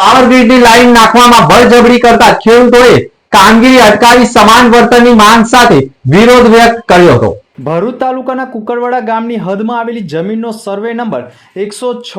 Power ગ્રીડની line નાખવામાં બળજબરી કરતા ખેડૂતોએ કામગીરી અટકાવી સમાન વર્તનની માંગ સાથે વિરોધ વ્યક્ત કર્યો હતો. ભરૂચ તાલુકાના કુકરવાડા ગામની હદમાં આવેલી જમીનનો સર્વે નંબર એકસો છ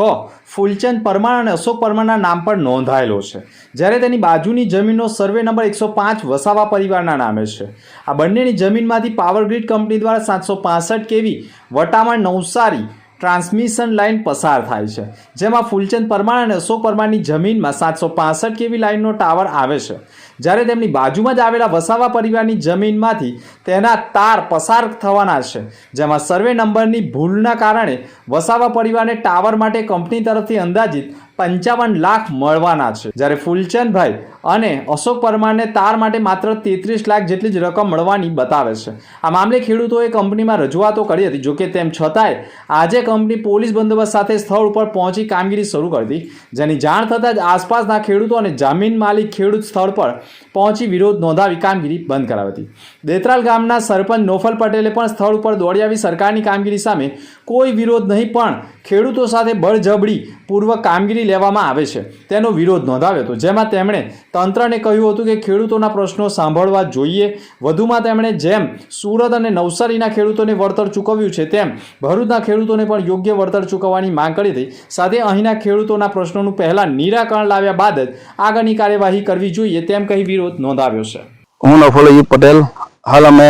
ફૂલચંદ પરમાર અને અશોક પરમારના નામ પર નોંધાયેલો છે. જ્યારે તેની બાજુની જમીનનો સર્વે નંબર એકસો પાંચ વસાવા પરિવારના નામે છે. આ બંનેની જમીનમાંથી પાવર ગ્રીડ કંપની દ્વારા સાતસો પાસઠ કેવી વટામણ નવસારી ટ્રાન્સમિશન લાઇન પસાર થાય છે, જેમાં ફૂલચંદ પરમાર અને અશોક પરમારની જમીનમાં સાતસો પાસઠ કેવી લાઇનનો ટાવર આવે છે. જ્યારે તેમની બાજુમાં જ આવેલા વસાવા પરિવારની જમીનમાંથી તેના તાર પસાર થવાના છે, જેમાં સર્વે નંબરની ભૂલના કારણે વસાવા પરિવારને ટાવર માટે કંપની તરફથી અંદાજિત પંચાવન લાખ મળવાના છે. જ્યારે ફૂલચંદભાઈ અને અશોક પરમારને તાર માટે માત્ર તેત્રીસ લાખ જેટલી જ રકમ મળવાની બતાવે છે. આ મામલે ખેડૂતોએ કંપનીમાં રજૂઆતો કરી હતી. જોકે તેમ છતાંય આજે કંપની પોલીસ બંદોબસ્ત સાથે સ્થળ ઉપર પહોંચી કામગીરી શરૂ કરી હતી. જેની જાણ થતાં જ આસપાસના ખેડૂતો અને જમીન માલિક ખેડૂત સ્થળ પર પહોંચી વિરોધ નોંધાવી કામગીરી બંધ કરાવી હતી. દેતરાલ ગામના સરપંચ નોફલ પટેલે પણ સ્થળ ઉપર દોડી આવી સરકારની કામગીરી સામે કોઈ વિરોધ નહીં, પણ ખેડૂતો સાથે બળજબડી પૂર્વક કામગીરી લેવામાં આવે છે. તેનો વિરોધ નોંધાવ્યો હતો. જેમાં તેમણે તંત્રને કહ્યું હતું કે ખેડૂતોના પ્રશ્નો સાંભળવા જોઈએ. વધુમાં તેમણે જેમ સુરત અને નવસારીના ખેડૂતોને વળતર ચૂકવ્યું છે, તેમ ભરૂચના ખેડૂતોને પણ યોગ્ય વળતર ચૂકવવાની માંગ કરી હતી. સાથે અહીંના ખેડૂતોના પ્રશ્નોનું પહેલાં નિરાકરણ લાવ્યા બાદ જ આગળની કાર્યવાહી કરવી જોઈએ તેમ કહી વિરોધ નોંધાવ્યો છે. હું નફોલજી પટેલ. હાલ અમે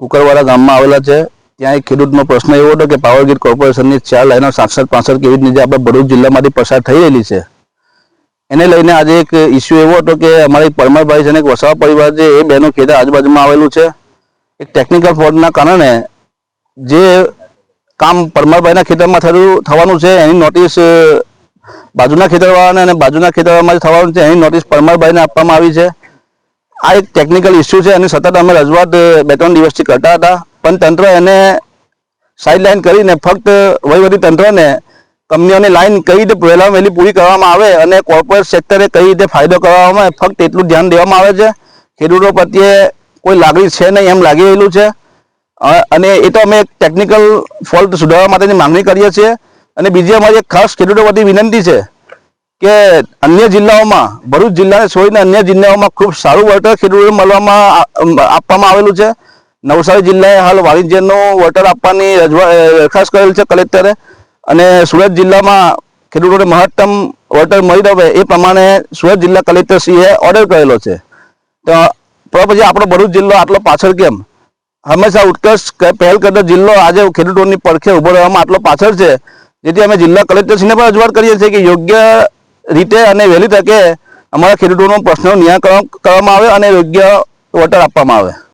કુકરવાડા ગામમાં આવેલા છે. ત્યાં એક ખેડૂતનો પ્રશ્ન એવો હતો કે પાવર ગ્રીડ કોર્પોરેશનની ચાર લાઈનો સાતસઠ, પાસઠ કેવી રીતે આપણે ભરૂચ જિલ્લામાંથી પસાર થઈ રહેલી છે? એને લઈને આજે એક ઇસ્યુ એવો હતો કે અમારા પરમારભાઈ છે અને એક વસાવા પરિવાર છે, એ બેનો ખેતર આજુબાજુમાં આવેલું છે. એક ટેકનિકલ ફોલ્ટના કારણે જે કામ પરમારભાઈના ખેતરમાં થયું થવાનું છે, એની નોટિસ બાજુના ખેતરવાળાને અને બાજુના ખેતરવાળામાં થવાનું છે, એની નોટિસ પરમારભાઈને આપવામાં આવી છે. આ એક ટેકનિકલ ઇસ્યુ છે અને સતત અમે રજૂઆત બે ત્રણ દિવસથી કરતા હતા. પણ તંત્ર એને સાઇડલાઇન કરીને ફક્ત વહીવટી તંત્રને કંપનીઓની લાઈન કઈ રીતે વહેલા વહેલી પૂરી કરવામાં આવે અને કોર્પોરેટ સેક્ટરે કઈ રીતે ફાયદો કરવામાં આવે, ફક્ત એટલું ધ્યાન દેવામાં આવે છે. ખેડૂતો પ્રત્યે કોઈ લાગણી છે નહીં એમ લાગી રહેલું છે. અને એ તો અમે ટેકનિકલ ફોલ્ટ સુધારવા માટેની માંગણી કરીએ છીએ. અને બીજી અમારી એક ખાસ ખેડૂતો વતી વિનંતી છે કે અન્ય જિલ્લાઓમાં, ભરૂચ જિલ્લાને છોડીને અન્ય જિલ્લાઓમાં ખૂબ સારું વળતર ખેડૂતોને મળવામાં આપવામાં આવેલું છે. નવસારી જિલ્લાએ હાલ વાણિજ્યનું વોટર આપવાની દરખાસ્ત કરેલ છે કલેક્ટરે. અને સુરત જિલ્લામાં ખેડૂતોને મહત્તમ વોટર મળી રહે એ પ્રમાણે સુરત જિલ્લા કલેક્ટરશ્રીએ ઓર્ડર કરેલો છે. તો પછી આપણો ભરૂચ જિલ્લો આટલો પાછળ કેમ? હંમેશા ઉત્કર્ષ પહેલ કરતો જિલ્લો આજે ખેડૂતોની પડખે ઊભો રહેવામાં આટલો પાછળ છે. જેથી અમે જિલ્લા કલેક્ટરશ્રીને પણ રજૂઆત કરીએ છીએ કે યોગ્ય રીતે અને વહેલી તકે અમારા ખેડૂતોનો પ્રશ્નો નિરાકરણ કરવામાં આવે અને યોગ્ય વોટર આપવામાં આવે.